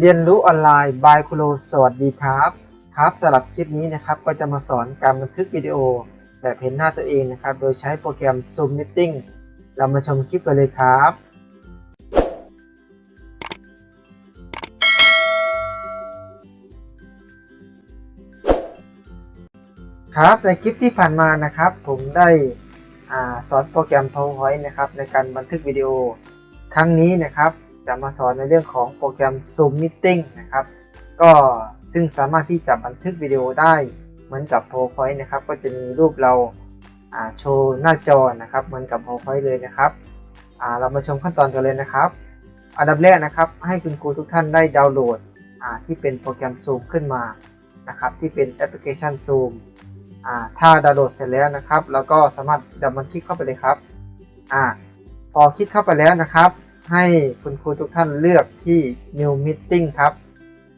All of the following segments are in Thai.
เรียนรู้ออนไลน์บายครูสวัสดีครับ ครับสำหรับคลิปนี้นะครับก็จะมาสอนการบันทึกวิดีโอ แบบเห็นหน้าตัวเองนะครับ โดยใช้โปรแกรม Zoom Meeting เรามาชมคลิปกันเลยครับ ครับในคลิปที่ผ่านมานะครับ ผมได้อาสอนโปรแกรม PowerPoint นะครับในการบันทึกวิดีโอครั้งนี้นะครับ จะมาสอนในเรื่องของโปรแกรม Zoom Meeting นะครับ ก็ซึ่งสามารถที่จะบันทึกวิดีโอได้เหมือนกับ PowerPoint นะครับ ก็จะมีรูปเราโชว์หน้าจอนะครับเหมือนกับ PowerPoint เลยนะครับเรามาชมขั้นตอนกันเลยนะครับ อันดับแรกนะครับ ให้คุณครูทุกท่านได้ดาวน์โหลดที่เป็นโปรแกรม Zoom ขึ้นมานะครับ ที่เป็นแอปพลิเคชัน Zoom ถ้าดาวน์โหลดเสร็จแล้วนะครับ เราก็สามารถดับมันคลิกเข้าไปเลยครับอพอคลิกเข้าไปแล้วนะครับ ให้คุณครูทุกท่านเลือกที่ New Meeting ครับ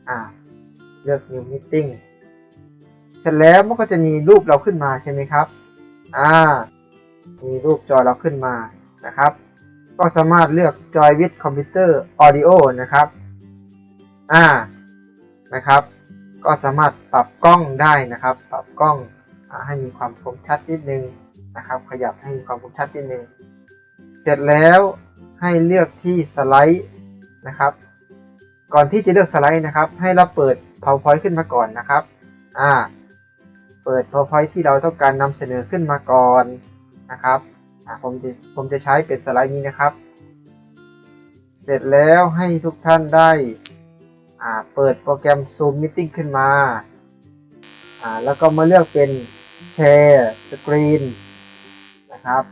อ่า เลือก New Meeting เสร็จแล้วมันก็จะมีรูปเราขึ้นมาใช่ไหมครับ อ่า มีรูปจอเราขึ้นมานะครับ ก็สามารถเลือก Joy with Computer Audio นะครับ อ่า นะครับ ก็สามารถปรับกล้องได้นะครับ ปรับกล้องอให้มีความคมชัดนิดนึงนะครับ ขยับให้มีความคมชัดนิดนึง เสร็จแล้ว ให้เลือกที่สไลด์นะครับ ก่อนที่จะเลือกสไลด์นะครับ ให้เราเปิด PowerPoint ขึ้นมาก่อนนะครับอ่าเปิด PowerPoint ที่เราต้องการนำเสนอขึ้นมาก่อนนะครับอ่าผมจะผมจะใช้เป็นสไลด์นี้นะครับ เสร็จแล้วให้ทุกท่านได้อ่าเปิดโปรแกรม Zoom Meeting ขึ้นมาอ่าแล้วก็มาเลือกเป็นแชร์สกรีนนะครับ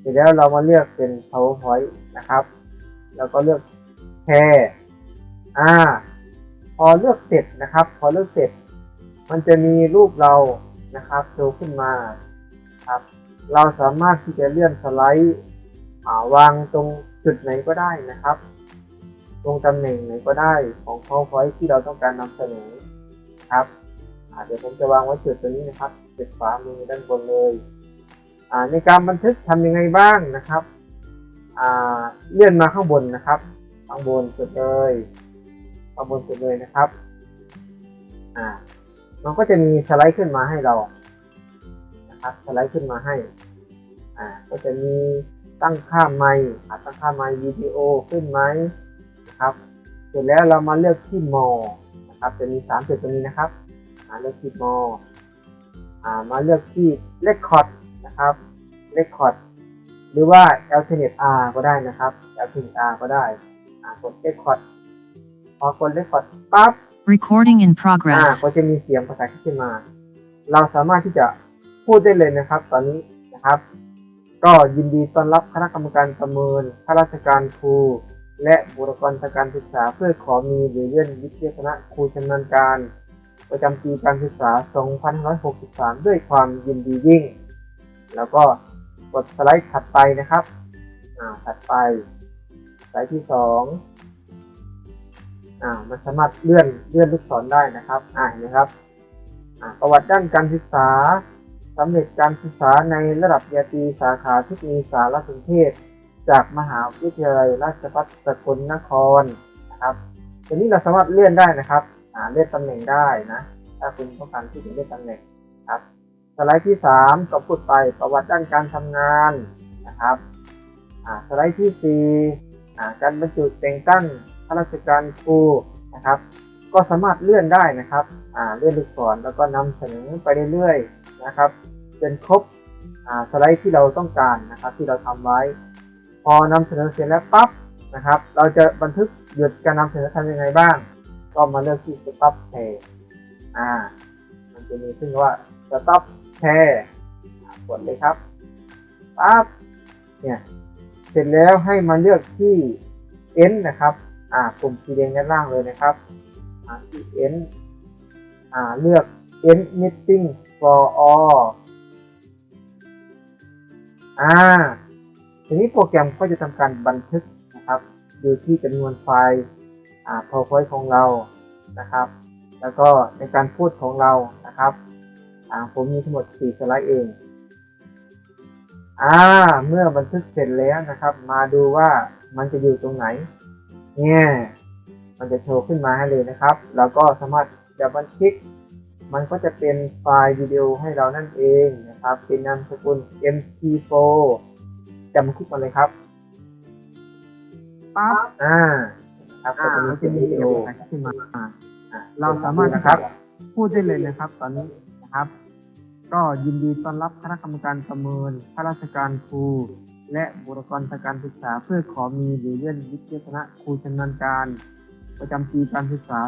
เสร็จแล้วเรามาเลือกเป็น PowerPoint นะครับ แล้วก็เลือกแชร์อ่าพอเลือกเสร็จนะครับ พอเลือกเสร็จ มันจะมีรูปเรานะครับโชว์ขึ้นมาครับ เราสามารถที่จะเลื่อนสไลด์าวางตรงจุดไหนก็ได้นะครับ ตรงตำแหน่งไหนก็ได้ของ PowerPoint ที่เราต้องการนำเสนอครับอาเดี๋ยวผมจะวางไว้จุดตัวนี้นะครับจุดขวามือด้านบนเลย ในการบันทึกทำยังไงบ้างนะครับเลื่อนมาข้างบนนะครับ ข้างบนสุดเลยข้างบนสุดเลยนะครับมันก็จะมีสไลด์ขึ้นมาให้เรานะครับสไลด์ขึ้นมาให้ก็จะมีตั้งค่าไมค์ตั้งค่าไมค์วิดีโอขึ้นไหมนะครับเสร็จแล้วเรามาเลือกที่มอนะครับจะมี3จุดตรงนี้นะครับอ่าเลือกที่มอมาเลือกที่ Record นะครับ Record หรือว่า Alternate R ก็ได้นะครับ Alternate R ก็ได้อ่ากด Record พอกด Record ปั๊บ Recording in อ่า progress. ก็จะมีเสียงภาษาอังกฤษขึ้นมา เราสามารถที่จะพูดได้เลยนะครับ ตอนนี้นะครับ ก็ยินดีต้อนรับคณะกรรมการประเมินข้าราชการครูและบุคลากรทางการศึกษาเพื่อขอมีหรือเลื่อนวิทยาคณะครูชำนาญการ ประจำปีการศึกษา 2563 ด้วยความยินดียิ่ง แล้วก็กดสไลด์ถัดไปนะครับอ่าถัดไปสไลด์ที่สองอ่ามันสามารถเลื่อนเลื่อนลูกศรได้นะครับอ่าเห็นไหมครับอ่าประวัติด้านการศึกษาสำเร็จการศึกษาในระดับปริญญาตรีสาขาเทคโนโลยีสารสนเทศ จากมหาวิทยาลัยราชภัฏสกลนครนะครับตัวนี้เราสามารถเลื่อนได้นะครับอ่าเลื่อนตำแหน่งได้นะ ถ้าคุณต้องการที่จะเลื่อนตำแหน่งครับ ไลด์ที่3ก็พูดไปประวัติด้านการทำงานนะครับสไลด์ที่4อ่การบรรจุแต่งตั้งข้าราชการครูนะครับ ก็สามารถเลื่อนได้นะครับเลื่อนลูกศรแล้วก็นำเสนอไปเรื่อยๆนะครับจนครบสไลด์ที่เราต้องการนะครับที่เราทำไว้ พอนำเสนอเสร็จแล้วปั๊บนะครับ เราจะบันทึกหยุดการนำเสนอทำยังไงบ้าง ก็มาเลือกที่ stop share อ่ามันจะมีขึ้นว่า stop share อ่ากดเลยครับปั๊บเนี่ยเสร็จแล้วให้มาเลือกที่ end นะครับอ่ากลุ่มสีแดงด้านล่างเลยนะครับอ่าที่ end อ่าเลือก end meeting for all อ่าทีนี้โปรแกรมก็จะทำการบันทึกนะครับอยู่ที่จำนวนไฟล์อ่า PowerPoint ของเรานะครับ แล้วก็ในการพูดของเรานะครับ อ่าผมมีทั้งหมด 4 สไลด์เอง อ่า เมื่อบันทึกเสร็จแล้วนะครับ มาดูว่ามันจะอยู่ตรงไหน เนี่ย มันจะโชว์ขึ้นมาให้เลยนะครับ แล้วก็สามารถจะบันทึก มันก็จะเป็นไฟล์วิดีโอให้เรานั่นเองนะครับ เป็นนามสกุล MP4 จำคลิกมาเลยครับปั๊บอ่าครับก็อ่าจะมีมันเป็จะนมีวิดีเอโอฟเฟกต์ขึ้นมาอะเราสามารถนะครับ พูดได้เลยนะครับ ตอนนี้นะ ครับ ก็ยินดีต้อนรับคณะกรรมการประเมินข้าราชการครู และบุคลากรทางการศึกษาเพื่อขอมีหรือเลื่อนวิทยาคณะครูชำนาญการประจำปีการศึกษา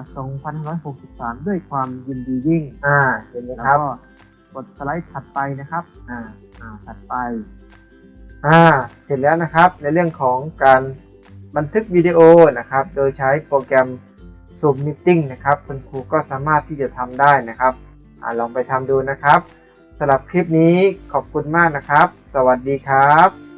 2563 ด้วยความยินดียิ่ง อ่าเห็นไหมแล้วครับก็กดสไลด์ถัดไปนะครับ อ่า อ่า ถัดไป อ่า เสร็จแล้วนะครับ ในเรื่องของการบันทึกวิดีโอนะครับ โดยใช้โปรแกรม Zoom Meeting นะครับ คุณครูก็สามารถที่จะทำได้นะครับ อ่าลองไปทำดูนะครับสำหรับคลิปนี้ขอบคุณมากนะครับ สวัสดีครับ